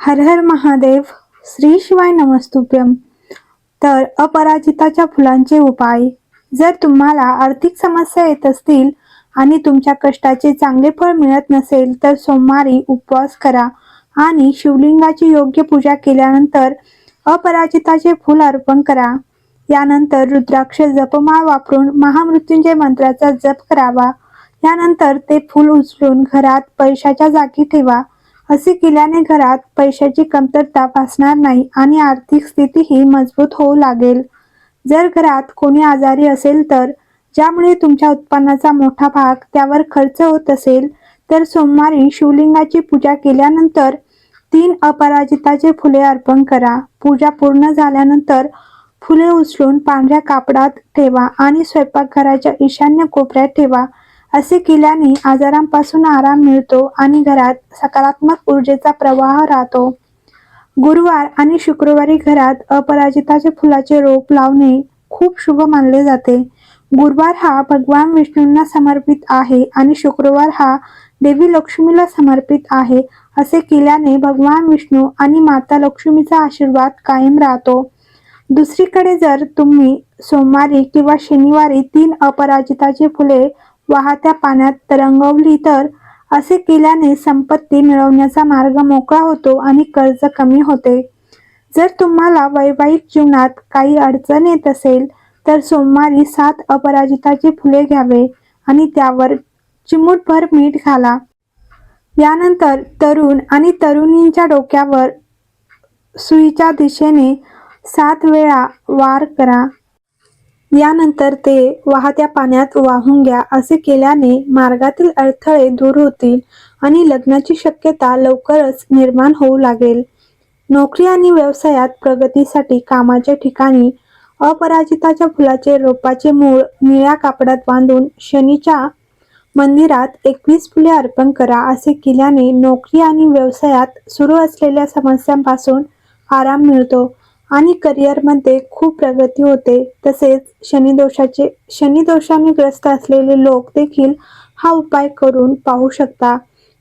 हर हर महादेव श्री शिवाय नमस्तुभ्यम. तर अपराजिताच्या फुलांचे उपाय. जर तुम्हाला आर्थिक समस्या येत असतील आणि तुमच्या कष्टाचे चांगले फळ मिळत नसेल तर सोमवारी उपवास करा आणि शिवलिंगाची योग्य पूजा केल्यानंतर अपराजिताचे फूल अर्पण करा. यानंतर रुद्राक्ष जपमाळ वापरून महामृत्युंजय मंत्राचा जप करावा. यानंतर ते फूल उचलून घरात पैशाच्या जागी ठेवा. असे केल्याने घरात पैशाची कमतरता भासणार नाही आणि आर्थिक स्थितीही मजबूत होऊ लागेल. जर घरात कोणी आजारी असेल तर ज्यामुळे तुमच्या उत्पन्नाचा मोठा भाग त्यावर खर्च होत असेल तर सोमवारी शिवलिंगाची पूजा केल्यानंतर तीन अपराजिताचे फुले अर्पण करा. पूजा पूर्ण झाल्यानंतर फुले उचलून पांढऱ्या कापडात ठेवा आणि स्वयंपाकघराच्या ईशान्य कोपऱ्यात ठेवा. असे केल्याने आजारांपासून आराम मिळतो आणि घरात सकारात्मक ऊर्जेचा प्रवाह राहतो. गुरुवार आणि शुक्रवारी घरात अपराजिताचे फुलाचे रोप लावणे खूप शुभ मानले जाते. गुरुवार हा भगवान विष्णूंना समर्पित आहे आणि शुक्रवार हा देवी लक्ष्मीला समर्पित आहे. असे केल्याने भगवान विष्णू आणि माता लक्ष्मीचा आशीर्वाद कायम राहतो. दुसरीकडे जर तुम्ही सोमवारी किंवा शनिवारी तीन अपराजिताची फुले वाहत्या पाण्यात तरंगवली तर असे केल्याने संपत्ती मिळवण्याचा मार्ग मोकळा होतो आणि कर्ज कमी होते. जर तुम्हाला वैवाहिक जीवनात काही अडचण येत असेल तर सोमवारी सात अपराजिताची फुले घ्यावे आणि त्यावर चिमूटभर मीठ घाला. यानंतर तरुण आणि तरुणींच्या डोक्यावर सुईच्या दिशेने सात वेळा वार करा. यानंतर ते वाहत्या पाण्यात वाहून घ्या असे केल्याने मार्गातील अडथळे दूर होतील आणि लग्नाची शक्यता लवकरच निर्माण होऊ लागेल. नोकरी आणि व्यवसायात प्रगतीसाठी कामाच्या ठिकाणी अपराजिताच्या फुलाचे रोपाचे मूळ निळ्या कापडात बांधून शनीच्या मंदिरात एकवीस फुले अर्पण करा असे केल्याने नोकरी आणि व्यवसायात सुरू असलेल्या समस्यांपासून आराम मिळतो. आणि करिअरमध्ये खूप प्रगती होते. तसेच शनिदोषाचे शनिदोषाने ग्रस्त असलेले लोक देखील हा उपाय करून पाहू शकता.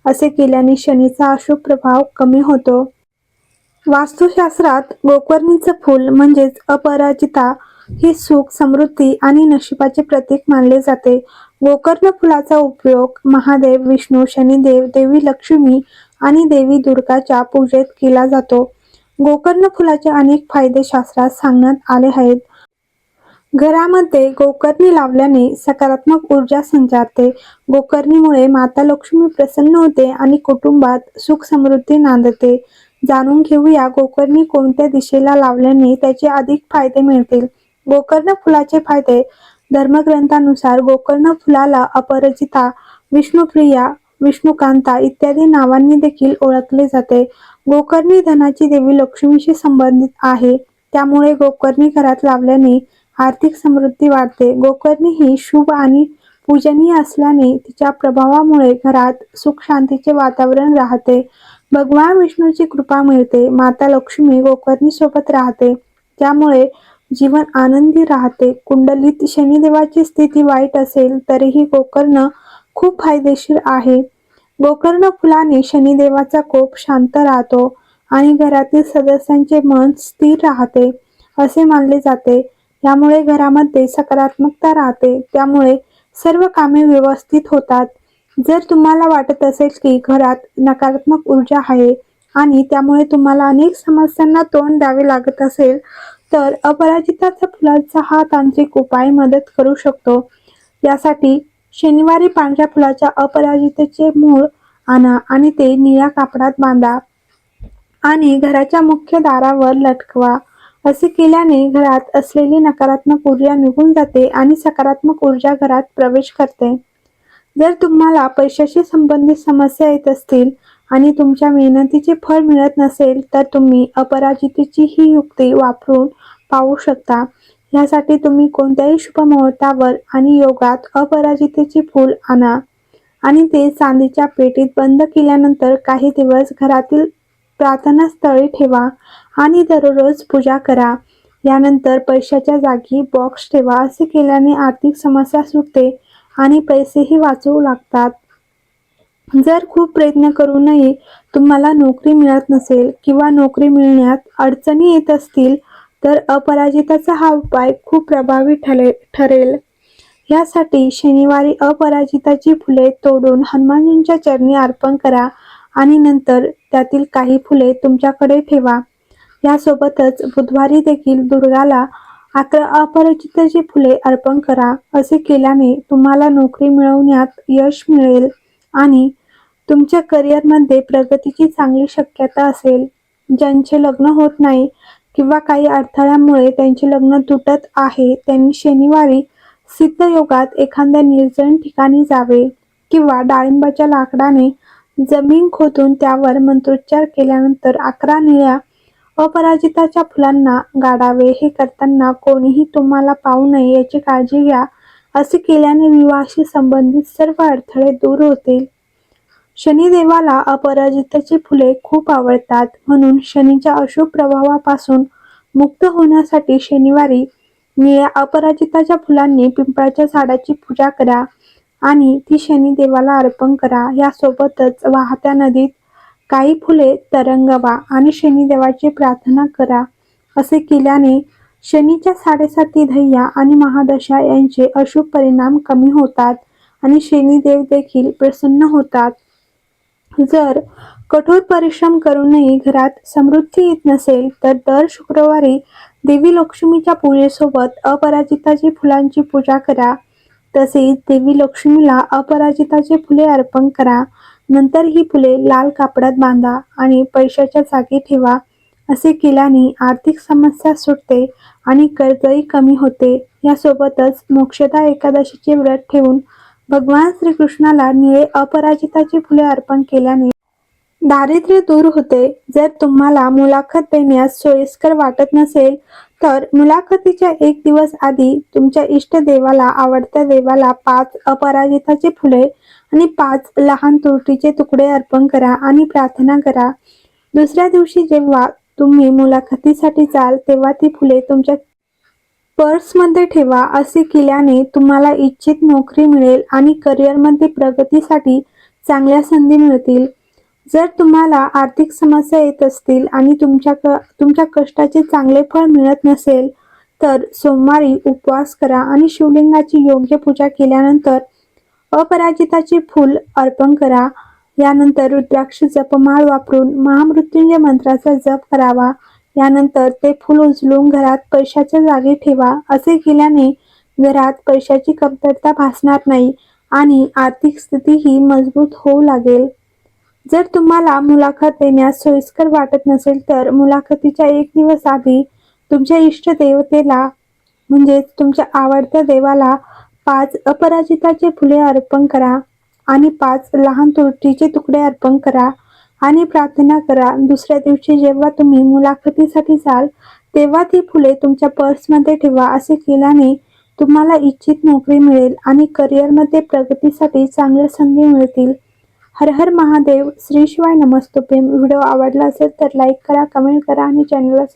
असे केल्याने शनीचा अशुभ प्रभाव कमी होतो. वास्तुशास्त्रात गोकर्णीचं फूल म्हणजेच अपराजिता ही सुख समृद्धी आणि नशिबाचे प्रतीक मानले जाते. गोकर्ण फुलाचा उपयोग महादेव विष्णू शनिदेव देवी लक्ष्मी आणि देवी दुर्गाच्या पूजेत केला जातो. गोकर्ण फुलाचे अनेक फायदे शास्त्रात सांगण्यात आले आहेत. घरामध्ये गोकर्णी लावल्याने सकारात्मक ऊर्जा संचारते. गोकर्णीमुळे माता लक्ष्मी प्रसन्न होते आणि कुटुंबात सुख समृद्धी नांदते. जाणून घेऊया गोकर्णी कोणत्या दिशेला लावल्याने त्याचे अधिक फायदे मिळतील. गोकर्ण फुलाचे फायदे. धर्मग्रंथानुसार गोकर्ण फुलाला अपराजिता विष्णुप्रिया विष्णुकांता इत्यादी नावांनी देखील ओळखले जाते. गोकर्णी धनाची देवी लक्ष्मीशी संबंधित आहे. त्यामुळे गोकर्णी घरात लावल्याने आर्थिक समृद्धी वाढते. गोकर्णी ही शुभ आणि पूजनीय असल्याने तिच्या प्रभावामुळे घरात सुख शांतीचे वातावरण राहते. भगवान विष्णूची कृपा मिळते. माता लक्ष्मी गोकर्णी सोबत राहते. त्यामुळे जीवन आनंदी राहते. कुंडलीत शनिदेवाची स्थिती वाईट असेल तरीही गोकर्ण खूप फायदेशीर आहे. गोकर्ण फुलाने शनिदेवाचा कोप शांत राहतो आणि घरातील सदस्यांचे मन स्थिर राहते असे मानले जाते. यामुळे घरामध्ये सकारात्मकता राहते. त्यामुळे सर्व कामे व्यवस्थित होतात. जर तुम्हाला वाटत असेल की घरात नकारात्मक ऊर्जा आहे आणि त्यामुळे तुम्हाला अनेक समस्यांना तोंड द्यावे लागत असेल तर अपराजिताचा फुलांचा हा तांत्रिक उपाय मदत करू शकतो. यासाठी शनिवारी पांढऱ्या फुलाच्या अपराजितेचे मूळ आणा आणि ते निळ्या कापडात बांधा आणि घराच्या मुख्य दारावर लटकवा. असे केल्याने घरात असलेली नकारात्मक ऊर्जा निघून जाते आणि सकारात्मक ऊर्जा घरात प्रवेश करते. जर तुम्हाला पैशाशी संबंधित समस्या येत असतील आणि तुमच्या मेहनतीचे फळ मिळत नसेल तर तुम्ही अपराजितेची ही युक्ती वापरून पाहू शकता. यासाठी तुम्ही कोणत्याही शुभ मुहूर्तावर आणि योगात अपराजितेचे फूल आणा. आणि ते चांदीच्या पेटीत बंद केल्यानंतर काही दिवस घरातील प्रार्थनास्थळी ठेवा आणि दररोज पूजा करा. यानंतर पैशाच्या जागी बॉक्स ठेवा असे केल्याने आर्थिक समस्या सुटते आणि पैसेही वाचू लागतात. जर खूप प्रयत्न करूनही तुम्हाला नोकरी मिळत नसेल किंवा नोकरी मिळण्यात अडचणी येत असतील तर अपराजिताचा हा उपाय खूप प्रभावी ठरे ठरेल. यासाठी शनिवारी अपराजिताची फुले तोडून हनुमानजींच्या चरणी अर्पण करा आणि नंतर त्यातील काही फुले तुमच्याकडे ठेवा. यासोबतच बुधवारी देखील दुर्गाला अकरा अपराजिताची फुले अर्पण करा. असे केल्याने तुम्हाला नोकरी मिळवण्यात यश मिळेल आणि तुमच्या करिअरमध्ये प्रगतीची चांगली शक्यता असेल. ज्यांचे लग्न होत नाही किंवा काही अडथळ्यामुळे त्यांचे लग्न तुटत आहे त्यांनी शनिवारी सिद्ध योगात एखाद्या निर्जन ठिकाणी जावे किंवा डाळिंबाच्या लाकडाने जमीन खोदून त्यावर मंत्रोच्चार केल्यानंतर अकरा निळ्या अपराजिताच्या फुलांना गाडावे. हे करताना कोणीही तुम्हाला पाहू नये याची काळजी घ्या. असे केल्याने विवाहाशी संबंधित सर्व अडथळे दूर होतील. शनिदेवाला अपराजिताची फुले खूप आवडतात. म्हणून शनीच्या अशुभ प्रभावापासून मुक्त होण्यासाठी शनिवारी निळ्या अपराजिताच्या फुलांनी पिंपळाच्या झाडाची पूजा करा आणि ती शनिदेवाला अर्पण करा. यासोबतच वाहत्या नदीत काही फुले तरंगवा आणि शनिदेवाची प्रार्थना करा. असे केल्याने शनीच्या साडेसाती धैया आणि महादशा यांचे अशुभ परिणाम कमी होतात आणि शनिदेव देखील प्रसन्न होतात. जर कठोर परिश्रम करूनही घरात समृद्धी येत नसेल तर दर शुक्रवारी देवी लक्ष्मीच्या पूजेसोबत अपराजिताची फुलांची पूजा करा. तसेच देवी लक्ष्मीला अपराजिताची फुले अर्पण करा. नंतर ही फुले लाल कापडात बांधा आणि पैशाच्या जागी ठेवा. असे केल्याने आर्थिक समस्या सुटते आणि कर्जही कमी होते. यासोबतच मोक्षदा एकादशीचे व्रत ठेवून भगवान श्रीकृष्णाला निळे अपराजिताची फुले अर्पण केल्याने दारिद्र्य दूर होते. जर तुम्हाला मुलाखत देण्यास सोयीस्कर वाटत नसेल तर मुलाखतीच्या एक दिवस आधी तुमच्या इष्ट देवाला आवडत्या देवाला पाच अपराजिताची फुले आणि पाच लहान तुरटीचे तुकडे अर्पण करा आणि प्रार्थना करा. दुसऱ्या दिवशी जेव्हा तुम्ही मुलाखतीसाठी जाल तेव्हा ती फुले तुमच्या पर्समध्ये ठेवा असे केल्याने तुम्हाला इच्छित नोकरी मिळेल आणि करिअरमध्ये प्रगतीसाठी चांगल्या संधी मिळतील. जर तुम्हाला आर्थिक समस्या येत असतील आणि तुमच्या क तुमच्या कष्टाचे चांगले फळ मिळत नसेल तर सोमवारी उपवास करा आणि शिवलिंगाची योग्य पूजा केल्यानंतर अपराजिताचे फूल अर्पण करा. यानंतर रुद्राक्ष जपमाळ वापरून महामृत्युंजय मंत्राचा जप करावा. यानंतर ते फूल उचलून घरात पैशाच्या जागी ठेवा असे केल्याने घरात पैशाची कमतरता भासणार नाही आणि आर्थिक स्थितीही मजबूत होऊ लागेल. जर तुम्हाला मुलाखत देण्यास सोयीस्कर वाटत नसेल तर मुलाखतीच्या एक दिवस आधी तुमच्या इष्ट देवतेला म्हणजेच तुमच्या आवडत्या देवाला पाच अपराजिताचे फुले अर्पण करा आणि पाच लहान तुरटीचे तुकडे अर्पण करा. आणि प्रार्थना करा. दुसऱ्या दिवशी जेव्हा तुम्ही मुलाखतीसाठी जाल तेव्हा ती फुले तुमच्या पर्समध्ये ठेवा. असे केल्याने तुम्हाला इच्छित नोकरी मिळेल आणि करिअरमध्ये प्रगतीसाठी चांगल्या संधी मिळतील. हर हर महादेव. श्री शिवाय नमस्तुभ्यम व्हिडिओ आवडला असेल तर लाईक करा कमेंट करा आणि चॅनलला